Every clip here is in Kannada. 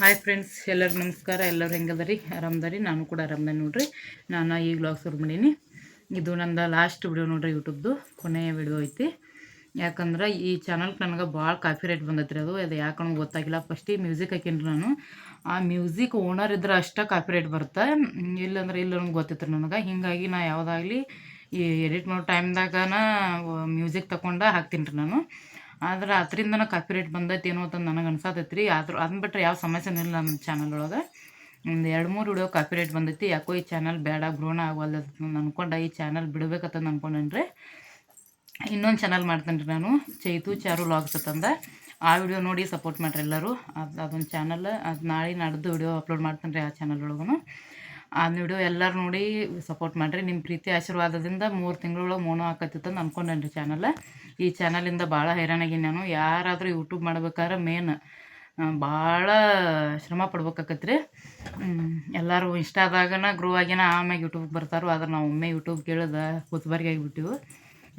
ಹಾಯ್ ಫ್ರೆಂಡ್ಸ್ ಎಲ್ಲರಿಗೂ ನಮಸ್ಕಾರ. ಎಲ್ಲರೂ ಹೆಂಗದರಿ? ಆರಾಮದರಿ? ನಾನು ಕೂಡ ಆರಾಮದ ನೋಡ್ರಿ. ನಾನು ಈಗ ವ್ಲಾಗ್ ಶುರು ಮಾಡೀನಿ. ಇದು ನಂದು ಲಾಸ್ಟ್ ವಿಡಿಯೋ ನೋಡ್ರಿ ಯೂಟ್ಯೂಬ್ದು. ಕೊನೆಯ ವಿಡಿಯೋ ಐತಿ. ಯಾಕಂದ್ರೆ ಈ ಚಾನಲ್ಗೆ ನನಗೆ ಭಾಳ ಕಾಫಿ ರೇಟ್ ಬಂದೈತ್ರಿ ಅದು. ಅದು ಯಾಕೆ ನನಗೆ ಗೊತ್ತಾಗಿಲ್ಲ ಫಸ್ಟಿಗೆ ಮ್ಯೂಸಿಕ್ ಹಾಕೀನಿ ನಾನು. ಆ ಮ್ಯೂಸಿಕ್ ಓನರ್ ಇದ್ರೆ ಅಷ್ಟೇ ಕಾಫಿ ರೇಟ್ ಬರುತ್ತೆ? ಇಲ್ಲಂದ್ರೆ ಇಲ್ಲ ನನಗೆ ಗೊತ್ತಿತ್ತು ನನಗೆ. ಹೀಗಾಗಿ ನಾ ಯಾವುದಾಗಲಿ ಈ ಎಡಿಟ್ ಮಾಡೋ ಟೈಮ್ದಾಗನ ಮ್ಯೂಸಿಕ್ ತಗೊಂಡು ಹಾಕ್ತೀನಿ ರೀ ನಾನು. ಆದ್ರೆ ಅದರಿಂದನ ಕಾಪಿ ರೇಟ್ ಬಂದೈತಿ ಏನೋ ಅಂತ ನನಗೆ ಅನ್ಸತೈತಿ ರೀ ಆದ್ರೂ ಅದನ್ನ ಬಿಟ್ಟರೆ ಯಾವ ಸಮಸ್ಯೆ ಇಲ್ಲ ನಮ್ಮ ಚಾನಲ್ ಒಳಗೆ. ಒಂದು ಎರಡು ಮೂರು ವಿಡಿಯೋ ಕಾಪಿ ರೇಟ್ ಬಂದೈತಿ. ಯಾಕೋ ಈ ಚಾನಲ್ ಬೇಡ, ಭ್ರೂಣ ಆಗವಲ್ಲ ಅನ್ಕೊಂಡೆ ಈ ಚಾನಲ್ ಬಿಡ್ಬೇಕಂತ ರೀ ಇನ್ನೊಂದು ಚಾನಲ್ ಮಾಡ್ತೇನೆ ರೀ ನಾನು. ಚೈತು ಚಾರು ಲಾಗ್ಸ್ ಅಂತಂದ ಆ ವಿಡಿಯೋ ನೋಡಿ ಸಪೋರ್ಟ್ ಮಾಡ್ರಿ ಎಲ್ಲರೂ. ಅದು ಅದೊಂದು ಚಾನಲ್ ಅದು ನಾಳೆ ನಡೆದು ವಿಡಿಯೋ ಅಪ್ಲೋಡ್ ಮಾಡ್ತೇನೆ ರೀ ಆ ಚಾನಲ್ ಒಳಗೂ ಆ ವಿಡಿಯೋ ಎಲ್ಲರೂ ನೋಡಿ ಸಪೋರ್ಟ್ ಮಾಡಿರಿ. ನಿಮ್ಮ ಪ್ರೀತಿ ಆಶೀರ್ವಾದದಿಂದ ಮೂರು ತಿಂಗಳೊಳಗೆ ಮೋನು ಹಾಕತ್ತಿತ್ತು ಅಂತ ಅನ್ಕೊಂಡೇನಿ ರೀ ಚಾನಲ್ ಈ ಚಾನಲಿಂದ ಭಾಳ ಹೈರಾಣಾಗೀನಿ ನಾನು. ಯಾರಾದರೂ ಯೂಟ್ಯೂಬ್ ಮಾಡ್ಬೇಕಾದ್ರೆ ಮೇನ್ ಭಾಳ ಶ್ರಮ ಪಡ್ಬೇಕಾಕತ್ರಿ. ಎಲ್ಲರೂ ಆದಾಗನ ಗ್ರೋ ಆಗಿನ ಆಮ್ಯಾಗ ಯೂಟ್ಯೂಬ್ಗೆ ಬರ್ತಾರೋ, ಆದ್ರೆ ನಾವು ಒಮ್ಮೆ ಯೂಟ್ಯೂಬ್ ಕೇಳಿದ ಹುತ್ತಬಾರಿಗೆ ಆಗಿಬಿಟ್ಟಿವು.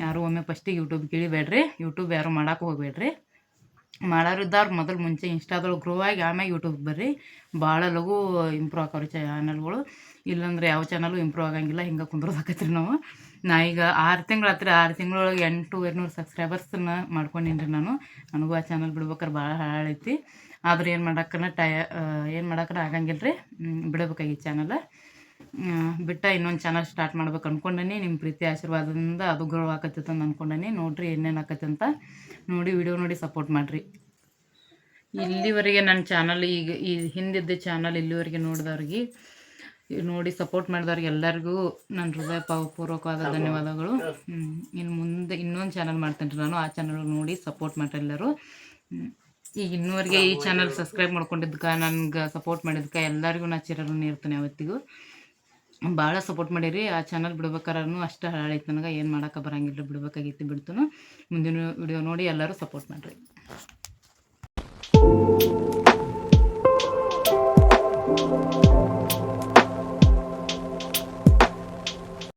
ಯಾರು ಒಮ್ಮೆ ಫಸ್ಟಿಗೆ ಯೂಟ್ಯೂಬ್ ಕೇಳಿಬೇಡ್ರಿ ಯೂಟ್ಯೂಬ್ ಯಾರು ಮಾಡೋಕೆ ಹೋಗ್ಬೇಡ್ರಿ. ಮಾಡೋರು ಇದ್ದವ್ರು ಮೊದಲು ಮುಂಚೆ ಇನ್ಸ್ಟಾದೊಳಗೆ ಗ್ರೋ ಆಗಿ ಆಮ್ಯಾಗ ಯೂಟ್ಯೂಬ್ ಬರ್ರಿ. ಭಾಳ ಲಘು ಇಂಪ್ರೂವ್ ಆಕವ್ರಿ ಚಾನಲ್ಗಳು ಇಲ್ಲಾಂದ್ರೆ ಯಾವ ಚಾನಲು ಇಂಪ್ರೂವ್ ಆಗಂಗಿಲ್ಲ, ಹಿಂಗೆ ಕುಂದ್ರದಾಕತ್ರಿ ನಾವು. ನಾ ಈಗ ಆರು ತಿಂಗಳು ಹತ್ರ ಆರು ತಿಂಗಳೊಳಗೆ ಎಂಟು ಎರಡ್ನೂರು ಸಬ್ಸ್ಕ್ರೈಬರ್ಸನ್ನ ಮಾಡ್ಕೊಂಡೀನಿ ರೀ ನಾನು. ನನಗೂ ಆ ಚಾನಲ್ ಬಿಡ್ಬೇಕಾರೆ ಭಾಳ ಹಾಳೈತಿ ಆದ್ರೆ ಏನು ಮಾಡಕ್ಕನ ಟಯ ಏನು ಮಾಡಕ್ಕನ ಆಗಂಗಿಲ್ಲ ರೀ ಬಿಡಬೇಕಾಗಿ ಚಾನಲ್ ಬಿಟ್ಟ ಇನ್ನೊಂದು ಚಾನಲ್ ಸ್ಟಾರ್ಟ್ ಮಾಡ್ಬೇಕು ಅನ್ಕೊಂಡೇನಿ. ನಿಮ್ಮ ಪ್ರೀತಿ ಆಶೀರ್ವಾದದಿಂದ ಅದು ಗ್ರೋ ಆಕತ್ತೈತೆ ಅಂತ ಅನ್ಕೊಂಡೇನಿ. ನೋಡಿರಿ ಏನೇನು ಆಕತ್ತೆ ಅಂತ ನೋಡಿ ವಿಡಿಯೋ ನೋಡಿ ಸಪೋರ್ಟ್ ಮಾಡಿರಿ. ಇಲ್ಲಿವರೆಗೆ ನನ್ನ ಚಾನಲ್ ಈಗ ಈ ಹಿಂದಿದ್ದ ಚಾನಲ್ ಇಲ್ಲಿವರೆಗೆ ನೋಡಿದವ್ರಿಗೆ ನೋಡಿ ಸಪೋರ್ಟ್ ಮಾಡಿದವ್ರಿಗೆ ಎಲ್ಲರಿಗೂ ನನ್ನ ಹೃದಯ ಪಾವ ಪೂರ್ವಕವಾದ ಧನ್ಯವಾದಗಳು. ಇನ್ನು ಮುಂದೆ ಇನ್ನೊಂದು ಚಾನಲ್ ಮಾಡ್ತೇನೆ ರೀ ನಾನು. ಆ ಚಾನಲ್ ನೋಡಿ ಸಪೋರ್ಟ್ ಮಾಡ್ರಿ ಎಲ್ಲರೂ. ಈಗ ಇನ್ನೂವರೆಗೆ ಈ ಚಾನಲ್ ಸಬ್ಸ್ಕ್ರೈಬ್ ಮಾಡ್ಕೊಂಡಿದ್ದಕ್ಕೆ ನನ್ಗೆ ಸಪೋರ್ಟ್ ಮಾಡಿದ್ದಕ್ಕೆ ಎಲ್ಲರಿಗೂ ನಾ ಚಿರಋಣಿ ಇರ್ತೀನಿ ಯಾವತ್ತಿಗೂ. ಭಾಳ ಸಪೋರ್ಟ್ ಮಾಡೀರಿ. ಆ ಚಾನಲ್ ಬಿಡ್ಬೇಕಾರೂ ಅಷ್ಟು ಹಾಳಾಯ್ತು ನನಗೆ. ಏನು ಮಾಡೋಕೆ ಬರಂಗಿಲ್ಲ ಬಿಡ್ಬೇಕಾಗಿತ್ತು ಬಿಡ್ತು ಮುಂದಿನ ವಿಡಿಯೋ ನೋಡಿ ಎಲ್ಲರೂ ಸಪೋರ್ಟ್ ಮಾಡಿರಿ.